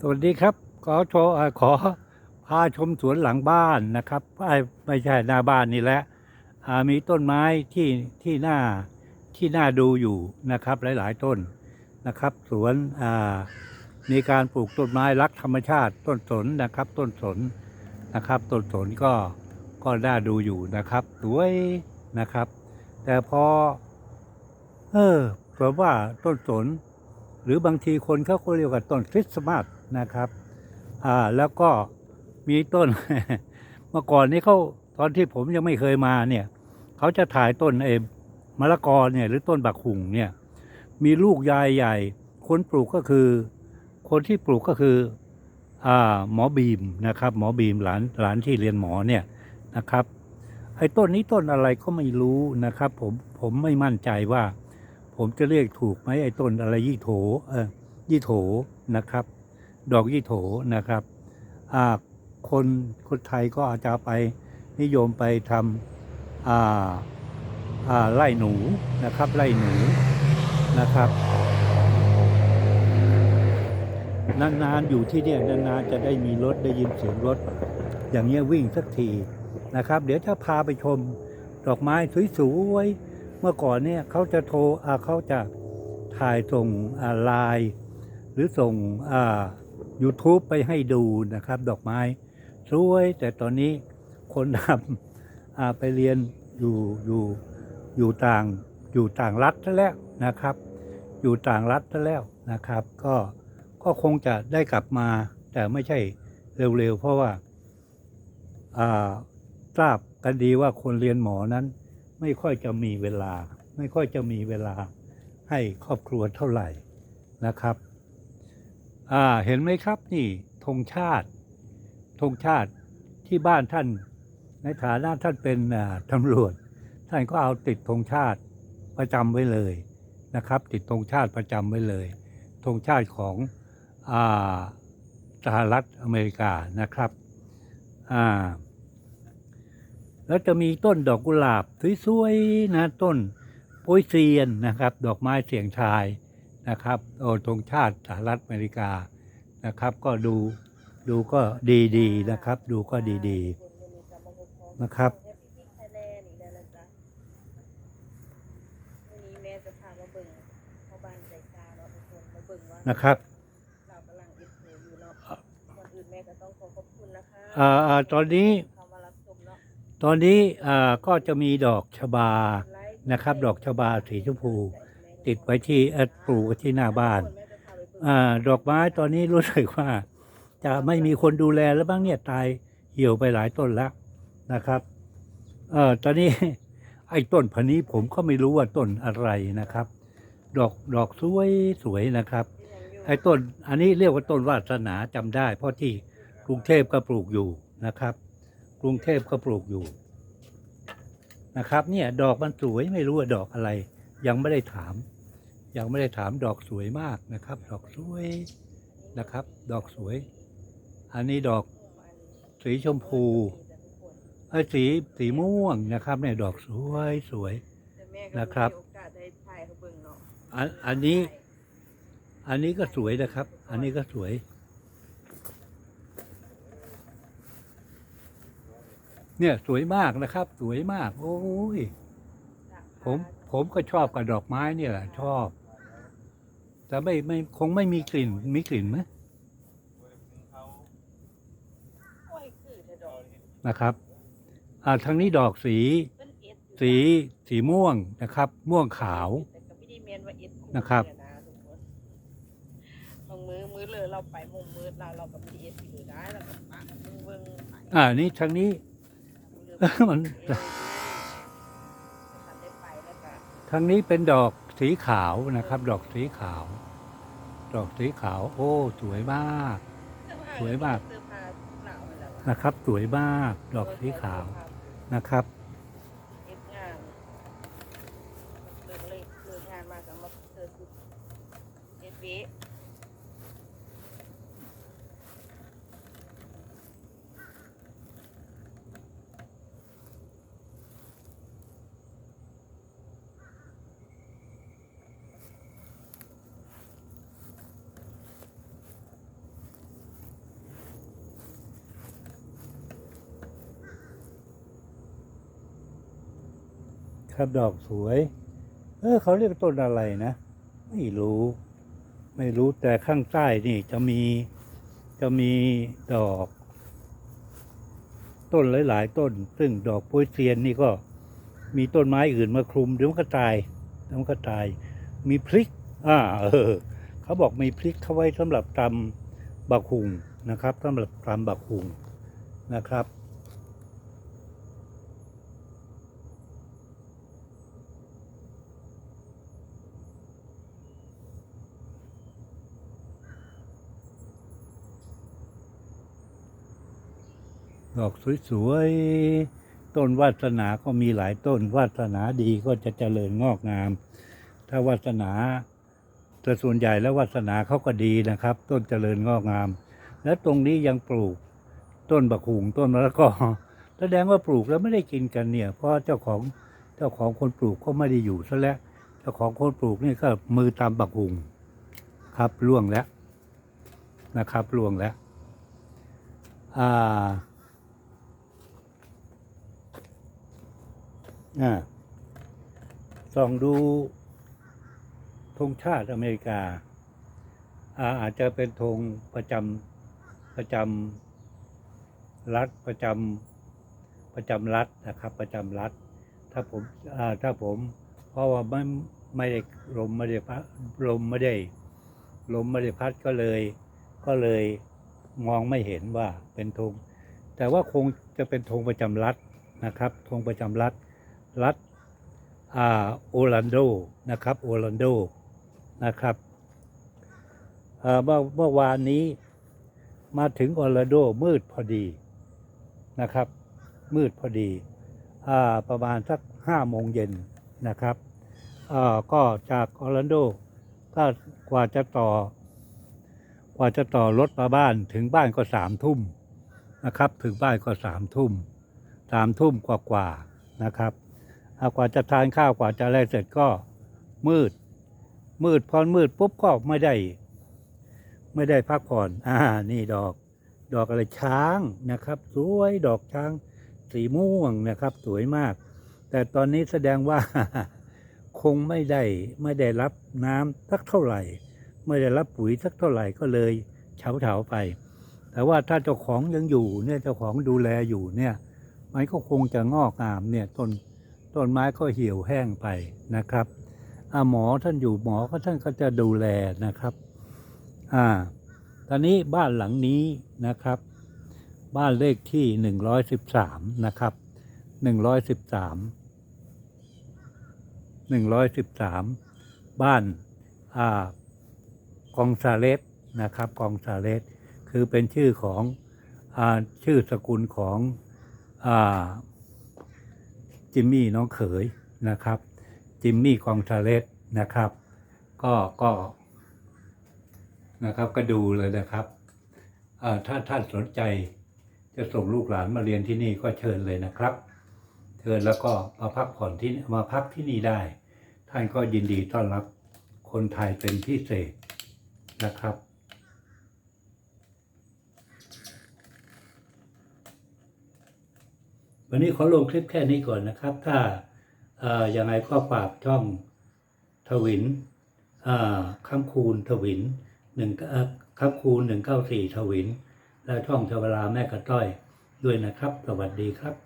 สวัสดีครับ ขอโชว์ขอพาชมสวนหลังบ้านนะครับไม่ใช่หน้าบ้านนี่แหละมีต้นไม้ที่ที่หน่าที่น่าดูอยู่นะครับ หลาย ๆ ต้นนะครับ สวนมีการปลูกต้นไม้รักธรรมชาติ ต้นสนนะครับ ต้นสนนะครับ ต้นสนก็ก็น่าดูอยู่นะครับสวยนะครับ แต่พอเออเพราะว่าต้นสน หรือบางทีคนเขาเรียกว่าต้นคริสต์มาส นะครับอ่าแล้วก็มีต้น เมื่อก่อนนี้เขาตอนที่ผมยังไม่เคยมาเนี่ยเขาจะถ่ายต้นเอมมะละกอเนี่ยหรือต้นบักหุ่งเนี่ยมีลูกใหญ่ใหญ่ คนปลูกก็คือ คนที่ปลูกก็คืออ่าหมอบีมนะครับ หมอบีมหลานหลานที่เรียนหมอเนี่ยนะครับไอ้ต้นนี้ต้นอะไรก็ไม่รู้นะครับ ผมผมไม่มั่นใจว่า ผมจะเรียกถูกไหมไอ้ต้นอะไรยี่โถเออยี่โถนะครับ ดอกยี่โถนะครับคนคนไทยก็อาจจะไปนิยมไปทำไล่หนูนะครับไล่หนูนะครับนานๆอยู่ที่เนี่ยนานๆจะได้มีรถได้ยินเสียงรถ อย่างเงี้ยวิ่งสักทีนะครับ เดี๋ยวจะพาไปชมดอกไม้สวยๆเมื่อก่อนเนี่ยเขาจะโทรเขาจะถ่ายส่งอ่าไลน์หรือส่งอ่า YouTube ไปให้ดูนะครับ ดอกไม้สวยแต่ตอนนี้คนทำไปเรียนอยู่อยู่อยู่ต่างอยู่ต่างรัฐซะแล้วนะครับ อยู่ต่างรัฐซะแล้วนะครับ ก็ก็คงจะได้กลับมา แต่ไม่ใช่เร็วๆ เพราะว่าทราบกันดีว่าคนเรียนหมอนั้น ไม่ค่อยจะมีเวลา ไม่ค่อยจะมีเวลาให้ครอบครัวเท่าไหร่นะครับ อ่าเห็นไหมครับนี่ธงชาติธงชาติที่บ้านท่าน ในฐานะท่านเป็นตำรวจ ท่านก็เอาติดธงชาติประจำไว้เลยนะครับ ติดธงชาติประจำไว้เลยธงชาติของอ่าสหรัฐอเมริกานะครับอ่าแล้วจะมีต้นดอกกุหลาบสวยๆนะต้นโปยเซียนนะครับ ดอกไม้เสียงชาย นะครับโอ้ธงชาติสหรัฐอเมริกานะครับ ก็ดูดูก็ดีๆนะครับ ดูก็ดีๆนะครับนะครับตอนนี้ตอนนี้ก็จะมีดอกชบานะครับ ดอกชบาสีชมพู ติดไว้ที่ปลูกที่หน้าบ้านอดอกไม้ตอนนี้รู้สึกว่า จะไม่มีคนดูแลแล้วบ้างเนี่ยตายเหี่ยวไปหลายต้นแล้วนะครับเออตอนนี้ไอ้ต้นพันนี้ผมก็ไม่รู้ว่าต้นอะไรนะครับ ดอกดอกสวยสวยนะครับ ไอ้ต้นอันนี้เรียกว่าต้นวาสนาจำได้ เพราะที่กรุงเทพก็ปลูกอยู่นะครับ กรุงเทพก็ปลูกอยู่นะครับ เนี่ยดอกมันสวยไม่รู้ว่าดอกอะไร ยังไม่ได้ถาม ยังไม่ได้ถามดอกสวยมากนะครับ ดอกสวยนะครับ ดอกสวย อันนี้ดอกสีชมพูไอ้ยสีสีม่วงนะครับเนี่ยดอกสวยสวยแต่แม่ก็นะครับมีโอกาสได้ถ่ายเขาเบิ่งเนาะอันอันนี้ อันนี้ก็สวยนะครับ อันนี้ก็สวย เนี่ยสวยมากนะครับ สวยมาก โอ้ยผมผมก็ชอบกับดอกไม้เนี่ยแหละชอบ แต่ไม่ไม่คงไม่มีกลิ่นมีกลิ่นไหมนะครับอ่าทางนี้ดอกสีสีสีม่วงนะครับ ม่วงขาวนะครับบางมือมือเลยเราไปมุมมือเราเราก็ไม่ได้เอ็ดอยู่ได้เราก็ปะเบิ่งอ่านี่ทางนี้มันทางนี้เป็นดอก สีขาวนะครับ ดอกสีขาว ดอกสีขาว โอ้ สวยมาก สวยมากนาวไปแล้วอะนะครับ สวยมาก ดอกสีขาวนะครับเอ็ดงานเลิกเลยเลิกงานมาก็มาเจอสุดเอ็ดเวะ ครับดอกสวย เออเขาเรียกต้นอะไรนะ ไม่รู้ ไม่รู้แต่ข้างใต้นี่จะมีจะมีดอก ต้นหลาย ๆ ต้น ซึ่งดอกโปยเซียนนี่ก็มีต้นไม้อื่นมาคลุมเดี๋ยวมันก็ตายเดี๋ยวมันก็ตาย มีพริก อ่าเออเขาบอกมีพริกเขาไว้สำหรับตำบักหุงนะครับสำหรับตำบักหุงนะครับ ดอกสวยๆ ต้นวาสนาก็มีหลายต้น วาสนาดีก็จะเจริญงอกงาม ถ้าวาสนาแต่ส่วนใหญ่แล้ววาสนาเขาก็ดีนะครับ ต้นเจริญงอกงาม และตรงนี้ยังปลูกต้นบักหุงต้นมะละกอแสดงว่าปลูกแล้วไม่ได้กินกันเนี่ย เพราะเจ้าของเจ้าของคนปลูกก็ไม่ได้อยู่ซะแล้วเจ้าของคนปลูกนี่ก็มือตามบักหุงครับล่วงแล้วนะครับล่วงแล้วอ่า อ่าส่องดูธงชาติอเมริกา อาอาจจะเป็นธงประจำประจำรัฐประจำประจำรัฐนะครับ ประจำรัฐ ถ้าผมาถ้าผมเพราะว่าไม่ไม่ได้ลมไม่ได้พัดลมไม่ได้ลมไม่ได้พัดก็เลยก็เลยมองไม่เห็นว่าเป็นธงแต่ว่าคงจะเป็นธงประจำรัฐนะครับธงประจำรัฐ รัฐอ่าโอรันโดนะครับโอรันโดนะครับเมื่อเมื่อวานนี้มาถึงโอรันโดมืดพอดีนะครับ มืดพอดีอประมาณสักห้าโมงเย็นนะครับก็จากโอรันโดก็กว่าจะต่อ กว่าจะต่อรถมาบ้านถึงบ้านก็สามทุ่มนะครับ ถึงบ้านก็สามทุ่มสามทุ่มกว่าๆนะครับ กว่าจะทานข้าวกว่าจะอะไรเสร็จก็มืด มืดพอมืดปุ๊บก็ไม่ได้ ไม่ได้พักผ่อนอ่านี่ดอก ดอกอะไรช้างนะครับ สวยดอกช้างสีม่วงนะครับ สวยมาก แต่ตอนนี้แสดงว่าคงไม่ได้ไม่ได้รับน้ำสักเท่าไหร่ ไม่ได้รับปุ๋ยสักเท่าไหร่ก็เลยเฉาเฉาไป แต่ว่าถ้าเจ้าของยังอยู่เนี่ยเจ้าของดูแลอยู่เนี่ย มันก็คงจะงอกงามเนี่ยต้น ต้นไม้ก็เหี่ยวแห้งไปนะครับอาหมอท่านอยู่หมอก็ท่านก็จะดูแลนะครับอ่าตอนนี้บ้านหลังนี้นะครับ บ้านเลขที่หนึ่งร้อยสิบสามนะครับหนึ่งร้อยสิบสามหนึ่งร้อยสิบสามบ้านอ่ากองซาเลสนะครับกองซาเลสคือเป็นชื่อของอ่าชื่อสกุลของอ่า จิมมี่น้องเขยนะครับ จิมมี่กองทาเลสนะครับ ก็ก็นะครับก็ดูเลยนะครับอ่อถ้าท่านสนใจจะส่งลูกหลานมาเรียนที่นี่ก็เชิญเลยนะครับ เชิญแล้วก็มาพักผ่อนที่มาพักที่นี่ได้ ท่านก็ยินดีต้อนรับคนไทยเป็นพิเศษนะครับ วันนี้ขอลงคลิปแค่นี้ก่อนนะครับ ถ้าอย่างไรก็ฝากช่องทวินอ่าคำคูณทวินหนึ่งเอ่อคำคูณหนึ่งเก้าสี่ทวิน และช่องชวลาแม่กระต้อยด้วยนะครับ สวัสดีครับ